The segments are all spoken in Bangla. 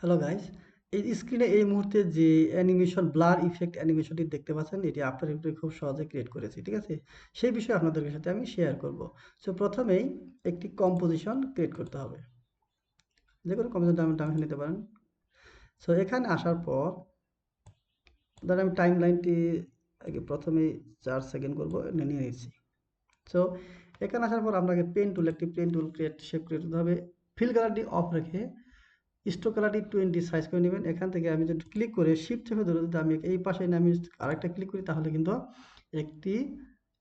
হ্যালো গাইস এই স্ক্রিনে এই মুহূর্তে যে অ্যানিমেশন ব্লার ইফেক্ট অ্যানিমেশনটি দেখতে পাচ্ছেন, এটি আফটার ইফেক্টে খুব সহজে ক্রিয়েট করেছি, ঠিক আছে? সেই বিষয়ে আপনাদের সাথে আমি শেয়ার করব। সো প্রথমেই একটি কম্পোজিশন ক্রিয়েট করতে হবে। যে কোনো কম্পোজিশন ডাইমেনশন নিতে পারেন। সো এখানে আসার পর, ধরেন আমি টাইম লাইনটি আগে প্রথমেই চার সেকেন্ড করব নিয়ে নিচ্ছি। সো এখানে আসার পর আপনাকে পেন টুল একটি pen tool create shape create করতে হবে। ফিল কালারটি অফ রেখে স্ট্রোক কালারটি টোয়েন্টি সাইজ করে নেবেন। এখান থেকে আমি যদি ক্লিক করে শিফট থেকে ধরে যদি আমি এই পাশে আমি আরেকটা ক্লিক করি, তাহলে কিন্তু একটি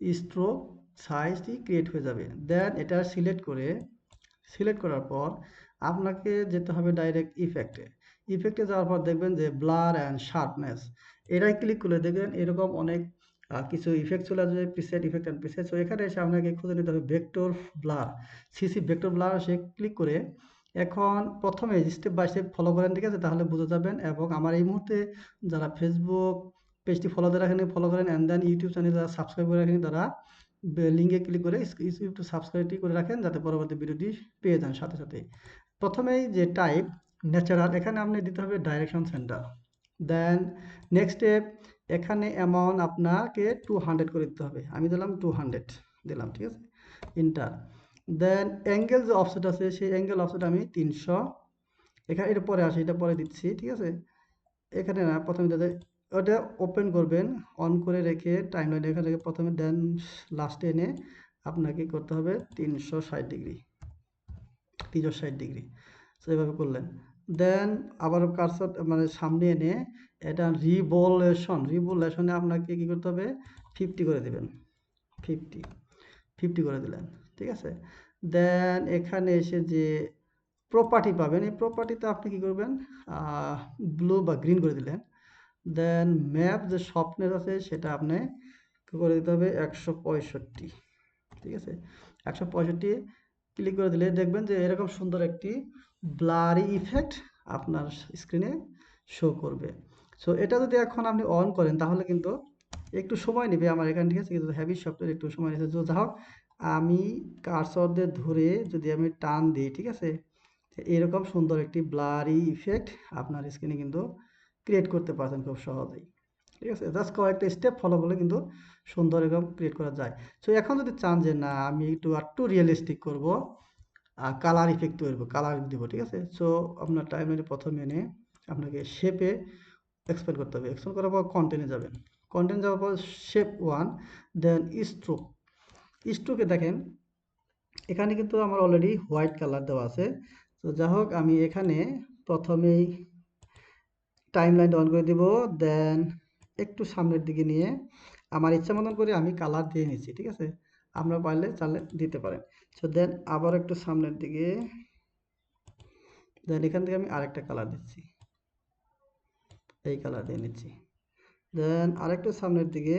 স্ট্রোক সাইজটি ক্রিয়েট হয়ে যাবে। দেন এটা সিলেক্ট করে সিলেক্ট করার পর আপনাকে যেতে হবে ডাইরেক্ট ইফেক্টে ইফেক্টে যাওয়ার পর দেখবেন যে ব্লার অ্যান্ড শার্পনেস এটাই ক্লিক করলে দেখবেন এরকম অনেক কিছু ইফেক্ট চলে আসবে preset effect and preset so এখানে এসে আপনাকে খুঁজে নিতে হবে vector blur C C vector blur সে ক্লিক করে এখন প্রথমে স্টেপ বাই স্টেপ ফলো করেন, ঠিক আছে? তাহলে বুঝে যাবেন এবং আমার এই মুহূর্তে যারা ফেসবুক পেজটি ফলো দিয়ে রাখেন ফলো করেন অ্যান্ড দেন ইউটিউব চ্যানেল যারা সাবস্ক্রাইব করে রাখেন তারা লিঙ্কে ক্লিক করে ইউটিউব সাবস্ক্রাইবটি করে রাখেন যাতে পরবর্তী ভিডিওটি পেয়ে যান সাথে সাথে। প্রথমেই যে টাইপ ন্যাচারাল এখানে আপনি দিতে হবে ডাইরেকশন সেন্টার দেন নেক্সট স্টেপ এখানে অ্যামাউন্ট আপনাকে টু হান্ড্রেড করে দিতে হবে। আমি দিলাম টু হান্ড্রেড দিলাম, ঠিক আছে? ইন্টার দেন অ্যাঙ্গেল যে অফসেট আছে, সেই অ্যাঙ্গেল অফসেট আমি তিনশো। এখানে এটা পরে আসে, এটা পরে দিচ্ছি, ঠিক আছে? এখানে না, প্রথমে যাতে ওটা ওপেন করবেন অন করে রেখে টাইম লাইন এখানে রেখে প্রথমে দেন লাস্টে এনে আপনাকে করতে হবে তিনশো ষাট ডিগ্রি। তিনশো ষাট ডিগ্রি। সো এভাবে করলেন। দেন আবার কারসার মানে সামনে এনে এটা রিভলেশন রিভলেশনে আপনাকে কী করতে হবে? ফিফটি করে দেবেন। ফিফটি ফিফটি করে দিলেন। ঠিক আছে? দেন এখানে এসে যে প্রপার্টি পাবেন, এই প্রপার্টিতে আপনি কি করবেন? ব্লু বা গ্রিন করে দিলেন। দেন ম্যাপ যে স্বপ্নের আছে, সেটা আপনি করে দিতে হবে? একশো পঁয়ষট্টি। ঠিক আছে? একশো পঁয়ষট্টি ক্লিক করে দিলে দেখবেন যে এরকম সুন্দর একটি ব্লারি ইফেক্ট আপনার স্ক্রিনে শো করবে। সো এটা যদি এখন আপনি অন করেন, তাহলে কিন্তু একটু সময় নেবে আমার এখানে, ঠিক আছে? কিন্তু হ্যাভি সফটওয়্যার একটু সময় নিয়েছে যা হোক আমি কারসরদের ধরে যদি আমি টান দিই, ঠিক আছে? এরকম সুন্দর একটি ব্লারি ইফেক্ট আপনার স্ক্রিনে কিন্তু ক্রিয়েট করতে পারছেন খুব সহজেই। ঠিক আছে? জাস্ট কয়েকটা স্টেপ ফলো করলে কিন্তু সুন্দর এরকম ক্রিয়েট করা যায়। সো এখন যদি চান যে না, আমি একটু একটু রিয়েলিস্টিক করব কালার ইফেক্ট তৈরি করব কালার দিব, ঠিক আছে? সো আপনার টাইম লাইনে প্রথমে এনে আপনাকে শেপে এক্সপেন্ড করতে হবে। এক্সপেন্ড করার পর কন্টেন্টে যাবেন। কন্টেন্ট যাওয়ার পর শেপ ওয়ান দেন স্ট্রোক স্ট্রোকে দেখেন, এখানে কিন্তু আমার অলরেডি হোয়াইট কালার দেওয়া আছে। তো যা হোক, আমি এখানে প্রথমেই টাইম লাইন অন করে দিব দেন একটু সামনের দিকে নিয়ে আমার ইচ্ছা মতন করে আমি কালার দিয়ে নিচ্ছি, ঠিক আছে? আপনারা পারলে চালে দিতে পারেন। সো দেন আবার একটু সামনের দিকে দেন এখান থেকে আমি আরেকটা কালার দিচ্ছি। এই কালার দিয়ে নিচ্ছি। দেন আরেকটু সামনের দিকে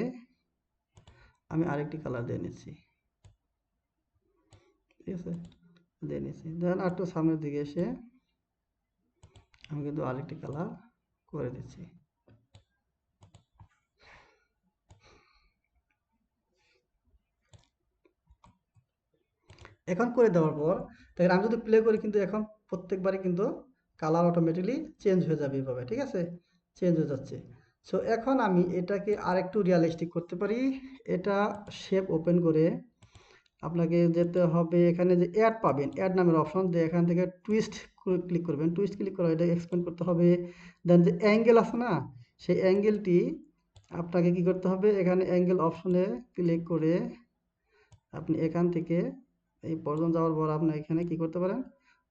আমি আরেকটি কালার দিয়ে নিচ্ছি। ঠিক আছে? দিয়ে নিচ্ছি দেন একটু সামনের দিকে এসে আমি কিন্তু আরেকটি কালার করে দিচ্ছি। এখন করে দেওয়ার পর, দেখেন আমি যদি প্লে করি কিন্তু এখন প্রত্যেকবারই কিন্তু কালার অটোমেটিকলি চেঞ্জ হয়ে যাবে এভাবে, ঠিক আছে? চেঞ্জ হয়ে যাচ্ছে। সো এখন আমি এটাকে আরেকটু রিয়ালিস্টিক করতে পারি। এটা শেপ ওপেন করে আপনাকে যেতে হবে এখানে যে অ্যাড পাবেন অ্যাড নামের অপশন দিয়ে এখান থেকে টুইস্ট ক্লিক করবেন। টুইস্ট ক্লিক করে এটা এক্সপ্লেন করতে হবে। দেন যে অ্যাঙ্গেল আছে না, সেই অ্যাঙ্গেলটি আপনাকে কি করতে হবে? এখানে অ্যাঙ্গেল অপশনে ক্লিক করে আপনি এখান থেকে এই পর্যন্ত যাওয়ার পর আপনি এখানে কি করতে পারেন?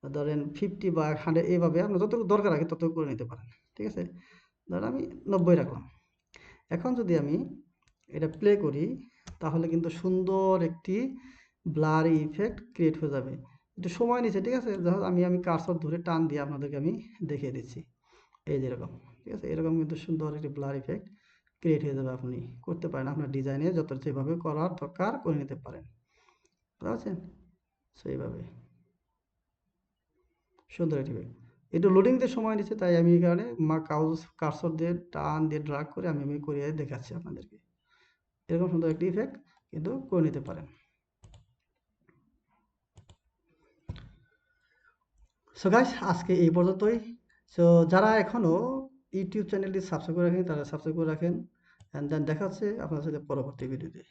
ধরেন ফিফটি বা হান্ড্রেড এইভাবে আপনার যতটুকু দরকার আগে ততটুকু করে নিতে পারেন। ঠিক আছে? ধরেন আমি নব্বই রাখলাম। এখন যদি আমি এটা প্লে করি, তাহলে কিন্তু সুন্দর একটি ব্লারি ইফেক্ট ক্রিয়েট হয়ে যাবে। একটু সময় নিচ্ছে, ঠিক আছে? যখন আমি আমি কারসর ধরে টান দিয়ে আপনাদেরকে আমি দেখিয়ে দিচ্ছি। এই যেরকম ঠিক আছে? এরকম কিন্তু সুন্দর একটি ব্লার ইফেক্ট ক্রিয়েট হয়ে যাবে আপনি। করতে পারেন আপনার ডিজাইনে যত যেভাবে করার দরকার করে নিতে পারেন। বুঝতে পারছেন? সেইভাবে সুন্দর একটি একটু লোডিং দিয়ে সময় নিচ্ছে, তাই আমি এই কারণে মা কাউজ কারসর দিয়ে টান দিয়ে ড্রাগ করে আমি আমি করিয়ে দেখাচ্ছি আপনাদেরকে। এরকম সুন্দর একটি ইফেক্ট কিন্তু করে নিতে পারেন। সো গাইস আজকে এই পর্যন্তই। সো যারা এখনও ইউটিউব চ্যানেলটি সাবস্ক্রাইব করে রাখেন তারা সাবস্ক্রাইব করে রাখেন। অ্যান্ড দেন দেখা হচ্ছে আপনার সাথে পরবর্তী ভিডিওতে